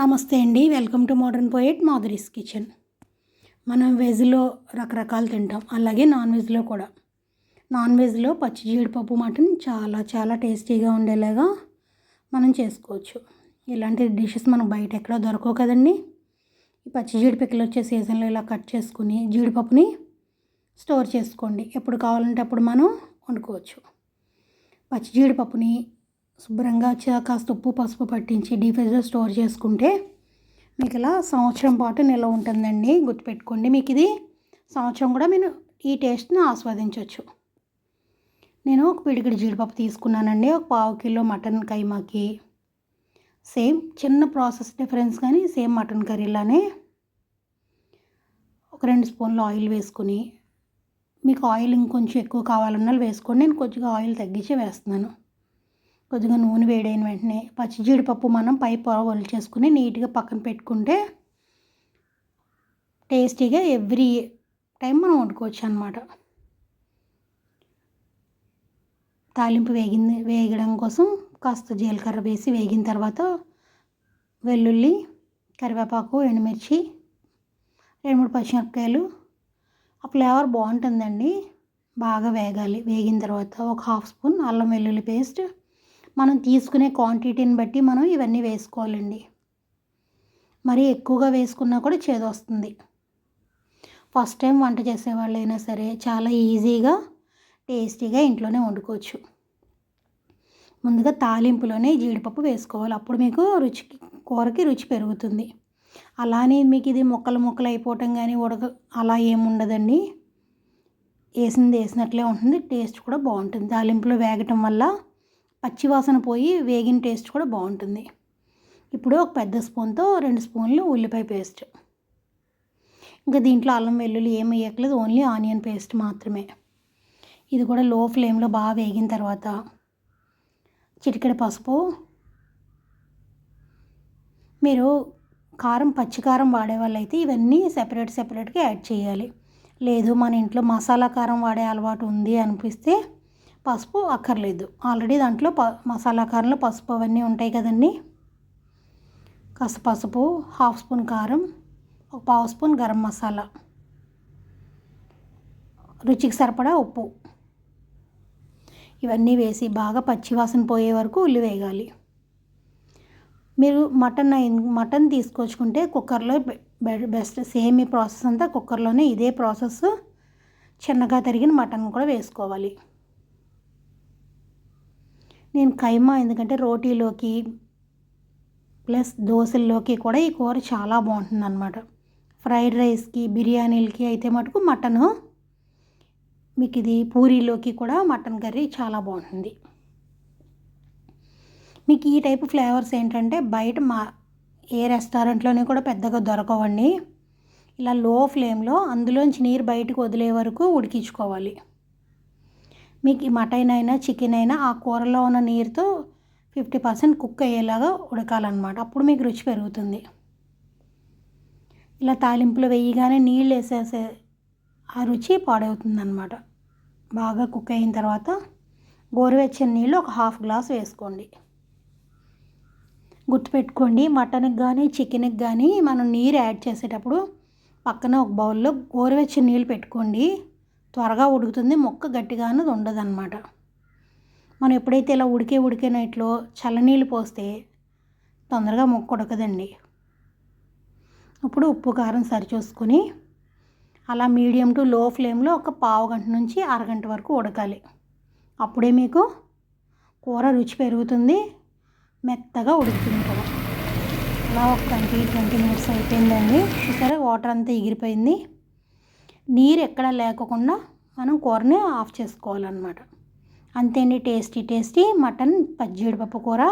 నమస్తే అండి. Welcome to modern poet Madhuri's kitchen. మనం వెజ్లో రకరకాలు తింటాం. అలాగే నాన్ వెజ్లో కూడా. నాన్ వెజ్లో పచ్చి జీడిపప్పు మటన్ చాలా చాలా టేస్టీగా ఉండేలాగా మనం చేసుకోవచ్చు. ఇలాంటి డిషెస్ మనం బయట ఎక్కడ దొరకవు కదండి. ఈ పచ్చి జీడిపిక్కలు వచ్చే సీజన్లో ఇలా కట్ చేసుకుని జీడిపప్పుని స్టోర్ చేసుకోండి. ఎప్పుడు కావాలంటే అప్పుడు మనం వండుకోవచ్చు. పచ్చి జీడిపప్పుని శుభ్రంగా చ- కాస్త ఉప్పు పసుపు పట్టించి డీప్ స్టోర్ చేసుకుంటే మీకు ఇలా సంవత్సరం పాటు నిల్వ ఉంటుందండి. గుర్తుపెట్టుకోండి మీకు ఇది. సంవత్సరం కూడా మీరు ఈ టేస్ట్ని ఆస్వాదించవచ్చు నేను ఒక పిడికిడి జీడిపప్పు తీసుకున్నానండి. ఒక పావు కిలో మటన్ కైమాకి. సేమ్ చిన్న ప్రాసెస్ డిఫరెన్స్ కానీ సేమ్ మటన్ కర్రీలానే ఒక రెండు స్పూన్లు ఆయిల్ వేసుకుని మీకు ఆయిల్ ఇంకొంచెం ఎక్కువ కావాలన్నా వేసుకోండి. నేను కొద్దిగా ఆయిల్ తగ్గించి వేస్తున్నాను. కొద్దిగా నూనె వేడైన వెంటనే పచ్చి జీడిపప్పు మనం పై పొర చేసుకుని నీట్గా పక్కన పెట్టుకుంటే టేస్టీగా ఎవ్రీ టైం మనం వండుకోవచ్చు అనమాట తాలింపు వేగింది వేగడం కోసం కాస్త జీలకర్ర వేసి వేగిన తర్వాత వెల్లుల్లి కరివేపాకు ఎండుమిర్చి రెండు మూడు పచ్చిమిరపకాయలు. ఆ ఫ్లేవర్ బాగుంటుందండి. బాగా వేగాలి. వేగిన తర్వాత ఒక హాఫ్ స్పూన్ అల్లం వెల్లుల్లి పేస్ట్ మనం తీసుకునే క్వాంటిటీని బట్టి మనం ఇవన్నీ వేసుకోవాలండి. మరి ఎక్కువగా వేసుకున్నా కూడా చేదొస్తుంది ఫస్ట్ టైం వంట చేసే వాళ్ళైనా సరే చాలా ఈజీగా టేస్టీగా ఇంట్లోనే వండుకోవచ్చు. ముందుగా తాలింపులోనే జీడిపప్పు వేసుకోవాలి. అప్పుడు మీకు రుచికి కూరకి రుచి పెరుగుతుంది. అలానే మీకు ఇది ముక్కలు ముక్కలు అయిపోవటం కానీ ఉడక అలా ఏముండదండి వేసింది వేసినట్లే ఉంటుంది. టేస్ట్ కూడా బాగుంటుంది. తాలింపులో వేగటం వల్ల పచ్చివాసన పోయి వేగిన టేస్ట్ కూడా బాగుంటుంది. ఇప్పుడు ఒక పెద్ద స్పూన్తో రెండు స్పూన్లు ఉల్లిపాయ పేస్ట్. ఇంకా దీంట్లో అల్లం వెల్లుల్లి ఏమి వేయట్లేదు ఓన్లీ ఆనియన్ పేస్ట్ మాత్రమే. ఇది కూడా లో ఫ్లేమ్లో బాగా వేగిన తర్వాత చిటికెడ పసుపు. మీరు కారం పచ్చికారం వాడే వాళ్ళైతే ఇవన్నీ సెపరేట్ సెపరేట్గా యాడ్ చేయాలి. లేదు మన ఇంట్లో మసాలా కారం వాడే అలవాటు ఉంది అనిపిస్తే పసుపు అక్కర్లేదు. ఆల్రెడీ దాంట్లో ప మసాలా కారంలో పసుపు అవన్నీ ఉంటాయి కదండి. కాస్త పసుపు హాఫ్ స్పూన్ కారం ఒక పావు స్పూన్ గరం మసాలా. రుచికి సరిపడా ఉప్పు. ఇవన్నీ వేసి బాగా పచ్చివాసన పోయే వరకు ఉల్లి వేగాలి. మీరు మటన్ మటన్ తీసుకొచ్చుకుంటే కుక్కర్లో బెస్ట్ సేమ్ ఈ ప్రాసెస్ అంతా కుక్కర్లోనే ఇదే ప్రాసెస్ చిన్నగా తరిగిన మటన్ కూడా వేసుకోవాలి. నేను కైమా ఎందుకంటే రోటీలోకి ప్లస్ దోశల్లోకి కూడా ఈ కూర చాలా బాగుంటుంది అనమాట ఫ్రైడ్ రైస్కి బిర్యానీలకి అయితే మటుకు మటను మీకు ఇది పూరీలోకి కూడా మటన్ కర్రీ చాలా బాగుంటుంది. మీకు ఈ టైప్ ఫ్లేవర్స్ ఏంటంటే బయట మా ఏ రెస్టారెంట్లోనే కూడా పెద్దగా దొరకవండి. ఇలా లో ఫ్లేమ్లో అందులోంచి నీరు బయటకు వదిలే వరకు ఉడికించుకోవాలి. మీకు ఈ మటన్ అయినా చికెన్ అయినా ఆ కూరలో ఉన్న నీరుతో ఫిఫ్టీ పర్సెంట్ కుక్ అయ్యేలాగా ఉడకాలన్నమాట. అప్పుడు మీకు రుచి పెరుగుతుంది. ఇలా తాలింపులు వేయగానే నీళ్ళు వేసేసే ఆ రుచి పాడవుతుందన్నమాట. బాగా కుక్ అయిన తర్వాత గోరువెచ్చని నీళ్ళు ఒక హాఫ్ గ్లాస్ వేసుకోండి. గుర్తుపెట్టుకోండి మటన్కి కానీ చికెన్కి కానీ మనం నీరు యాడ్ చేసేటప్పుడు పక్కన ఒక బౌల్లో గోరువెచ్చని నీళ్ళు పెట్టుకోండి. త్వరగా ఉడుకుతుంది మొక్క ఉండదు ఉండదన్నమాట. మనం ఎప్పుడైతే ఇలా ఉడికే ఉడికే నైట్లో చల్లనీళ్ళు పోస్తే తొందరగా మొక్క ఉడకదండి. ఇప్పుడు ఉప్పు కారం సరిచూసుకొని అలా మీడియం టు లో ఫ్లేమ్లో ఒక పావు గంట నుంచి అరగంట వరకు ఉడకాలి. అప్పుడే మీకు కూర రుచి పెరుగుతుంది మెత్తగా ఉడుకుతుంది కూడా అలా ఒక ట్వంటీ ట్వంటీ మినిట్స్ అయిపోయిందండి. చూసారా వాటర్ అంతా ఎగిరిపోయింది. నీరు ఎక్కడ లేకుండా మనం కూరని ఆఫ్ చేసుకోవాలన్నమాట. అంతేండి టేస్టీ టేస్టీ మటన్ పచ్చి జీడిపప్పు కూర.